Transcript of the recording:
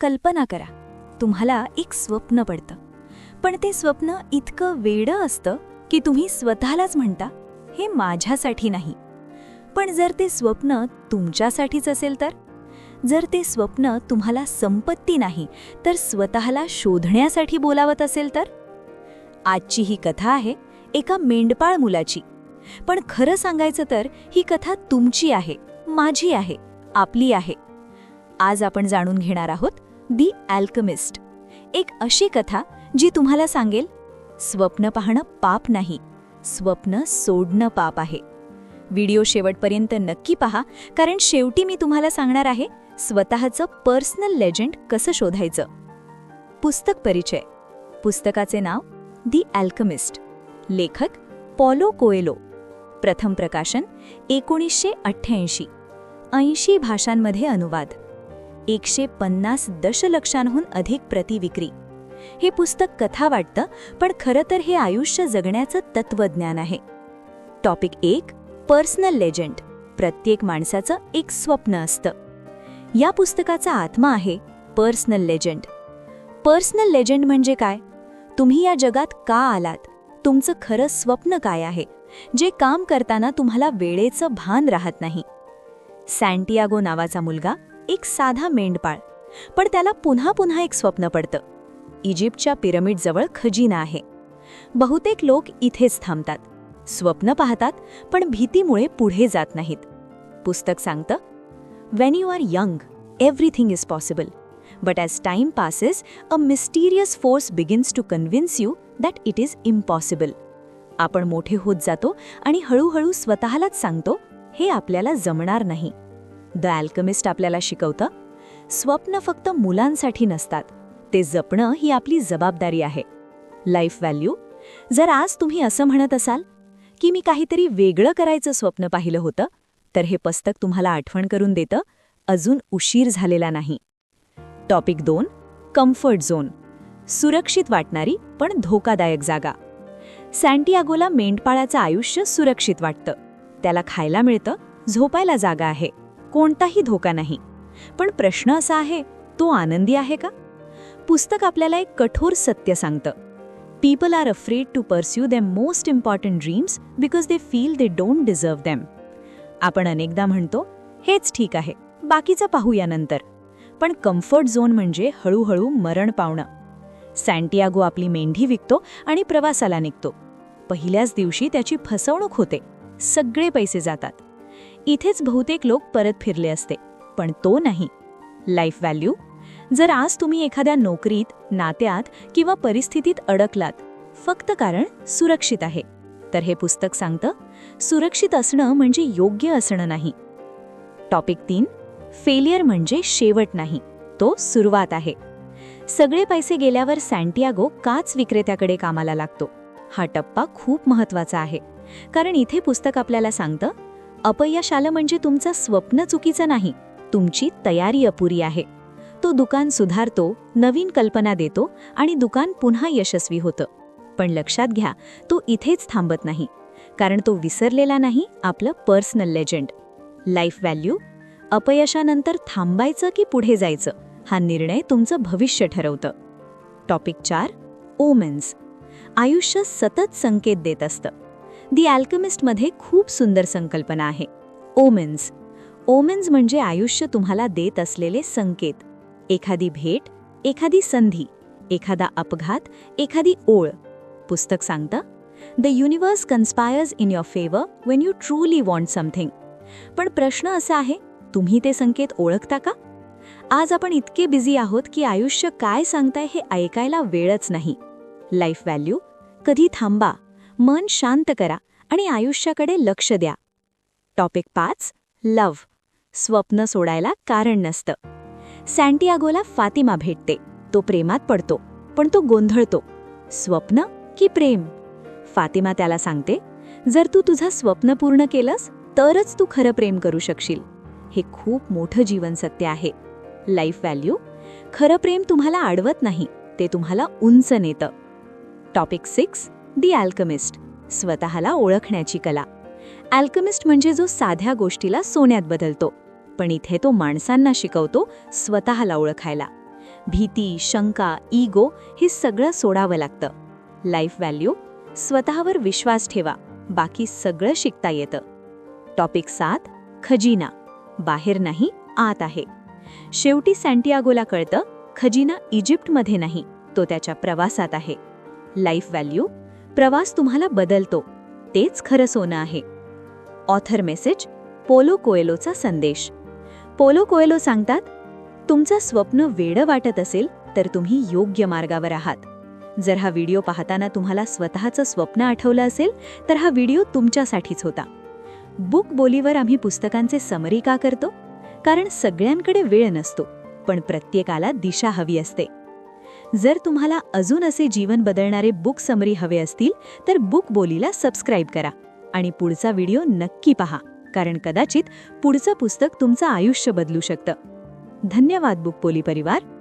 कल्पना करा. तुम्हाला एक स्वप्न पडतं. पण ते स्वप्न इतकं वेडं असतं की तुम्ही स्वतःलाच म्हणता हे माझ्यासाठी नाही. पण जर ते स्वप्न तुमच्यासाठीच असेल तर? जर ते स्वप्न तुम्हाला संपत्ती नाही तर स्वतःला शोधण्यासाठी बोलावत असेल तर? आजची ही कथा आहे एका मेंढपाळ मुलाची. पण खरं सांगायचं तर ही कथा तुमची आहे माझी आहे आपली आहे. आज आपण जाणून घेणार आहोत दी अल्कमिस्ट. एक अशी कथा जी तुम्हाला सांगेल स्वप्न पाहणं पाप नाही स्वप्न सोडणं पाप आहे. व्हिडिओ शेवटपर्यंत नक्की पहा कारण शेवटी मी तुम्हाला सांगणार आहे स्वतःचं पर्सनल लेजंड कसं शोधायचं. पुस्तक परिचय. पुस्तकाचे नाव दी अल्कमिस्ट. लेखक पॉलो कोएलो. प्रथम प्रकाशन एकोणीसशे अठ्ठ्याऐंशी. ऐंशी भाषांमध्ये अनुवाद. एकशे पन्नास दशलक्षांहून अधिक प्रतिविक्री हे पुस्तक कथा वाटतं पण खरं तर हे आयुष्य जगण्याचं तत्वज्ञान आहे. टॉपिक एक पर्सनल लेजंड प्रत्येक माणसाचं एक स्वप्न असतं. या पुस्तकाचा आत्मा आहे पर्सनल लेजंड पर्सनल लेजंड म्हणजे काय? तुम्ही या जगात का आलात? तुमचं खरं स्वप्न काय आहे? जे काम करताना तुम्हाला वेळेचं भान राहत नाही. सँटियागो नावाचा मुलगा एक साधा मेंढपाळ. पण त्याला पुन्हा पुन्हा एक स्वप्न पडतं. इजिप्तच्या पिरमिडजवळ खजिना आहे. बहुतेक लोक इथेच थांबतात. स्वप्न पाहतात पण भीतीमुळे पुढे जात नाहीत. पुस्तक सांगतं when you are young everything is possible but as time passes a mysterious force begins to convince you that it is impossible आपण मोठे होत जातो आणि हळूहळू स्वतःलाच सांगतो हे आपल्याला जमणार नाही. द अल्कमिस्ट आपल्याला शिकवतं स्वप्न फक्त मुलांसाठी नसतात ते जपणं ही आपली जबाबदारी आहे. लाईफ व्हॅल्यू जर आज तुम्ही असं म्हणत असाल की मी काहीतरी वेगळं करायचं स्वप्न पाहिलं होतं तर हे पुस्तक तुम्हाला आठवण करून देतं अजून उशीर झालेला नाही. टॉपिक दोन कम्फर्ट झोन सुरक्षित वाटणारी पण धोकादायक जागा. सँटियागोला मेंढपाळाचं आयुष्य सुरक्षित वाटतं. त्याला खायला मिळतं झोपायला जागा आहे. कोणताही धोका नाही. पण प्रश्न असा आहे तो आनंदी आहे का? पुस्तक आपल्याला एक कठोर सत्य सांगतं. People are afraid to pursue them most important dreams because they feel they don't deserve them आपण अनेकदा म्हणतो हेच ठीक आहे बाकीचं पाहूया नंतर. पण कम्फर्ट झोन म्हणजे हळूहळू मरण पावणं. सँटियागो आपली मेंढी विकतो आणि प्रवासाला निघतो. पहिल्याच दिवशी त्याची फसवणूक होते. सगळे पैसे जातात. इथेच बहुतेक लोक परत फिरले असते पण तो नाही. लाईफ व्हॅल्यू जर आज तुम्ही एखाद्या नोकरीत नात्यात किंवा परिस्थितीत अडकलात फक्त कारण सुरक्षित आहे. तर हे पुस्तक सांगतं सुरक्षित असणं म्हणजे योग्य असणं नाही. टॉपिक तीन फेलियर म्हणजे शेवट नाही. तो सुरुवात आहे. सगळे पैसे गेल्यावर सँटियागो काच विक्रेत्याकडे कामाला लागतो. हा टप्पा खूप महत्त्वाचा आहे. कारण इथे पुस्तक आपल्याला सांगतं अपयश आलं म्हणजे तुमचं स्वप्न चुकीचं नाही तुमची तयारी अपुरी आहे. तो दुकान सुधारतो नवीन कल्पना देतो आणि दुकान पुन्हा यशस्वी होतं. पण लक्षात घ्या तो इथेच थांबत नाही. कारण तो विसरलेला नाही आपलं पर्सनल लेजंड. Life value? अपयशानंतर थांबायचं की पुढे जायचं? हा निर्णय तुमचं भविष्य ठरवतं. टॉपिक चार ओमेन्स. आयुष्य सतत संकेत देत असतं. दी अल्कमिस्टमध्ये खूप सुंदर संकल्पना आहे. ओमेन्स. ओमेन्स म्हणजे आयुष्य तुम्हाला देत असलेले संकेत. एखादी भेट एखादी संधी एखादा अपघात एखादी ओळ. पुस्तक सांगतं? The universe conspires in your favour when you truly want something. पण प्रश्न असा आहे तुम्ही ते संकेत ओळखता का? आज आपण इतके बिझी आहोत की आयुष्य काय सांगताय हे ऐकायला वेळच नाही. Life value? कधी थांबा. मन शांत करा. आणि आयुष्याकडे लक्ष द्या. टॉपिक पाच लव्ह स्वप्न सोडायला कारण नसतं. सँटियागोला फातिमा भेटते. तो प्रेमात पडतो पण तो गोंधळतो. स्वप्न की प्रेम? फातिमा त्याला सांगते जर तू तुझं स्वप्न पूर्ण केलंस तरच तू खरं प्रेम करू शकशील. हे खूप मोठं जीवनसत्य आहे. लाईफ व्हॅल्यू खरं प्रेम तुम्हाला अडवत नाही ते तुम्हाला उंच नेतं. टॉपिक सिक्स दी अल्कमिस्ट स्वतःला ओळखण्याची कला. अल्कमिस्ट म्हणजे जो साध्या गोष्टीला सोन्यात बदलतो पण इथे तो माणसांना शिकवतो स्वतःला ओळखायला. भीती शंका इगो हे सगळं सोडावं लागतं. लाईफ व्हॅल्यू स्वतःवर विश्वास ठेवा. बाकी सगळं शिकता येतं. टॉपिक सात खजिना. बाहेर नाही आत आहे. शेवटी सँटियागोला कळतं खजिना इजिप्तमध्ये नाही तो त्याच्या प्रवासात आहे. लाईफ व्हॅल्यू प्रवास तुम्हाला बदलतो. तेच खरं सोनं आहे. ऑथर मेसेज पोलो कोएलोचा संदेश. पोलो कोएलो सांगतात तुमचं स्वप्न वेडं वाटत असेल तर तुम्ही योग्य मार्गावर आहात. जर हा व्हिडिओ पाहताना तुम्हाला स्वतःचं स्वप्न आठवलं असेल तर हा व्हिडिओ तुमच्यासाठीच होता. बुक बोलीवर आम्ही पुस्तकांचे समरी का करतो? कारण सगळ्यांकडे वेळ नसतो पण प्रत्येकाला दिशा हवी असते. जर तुम्हाला अजून असे जीवन बदलणारे बुक समरी हवे असतील तर बुक बोलीला सबस्क्राईब करा आणि पुढचा व्हिडिओ नक्की पहा कारण कदाचित पुढचं पुस्तक तुमचं आयुष्य बदलू शकतं. धन्यवाद बुक बोली परिवार.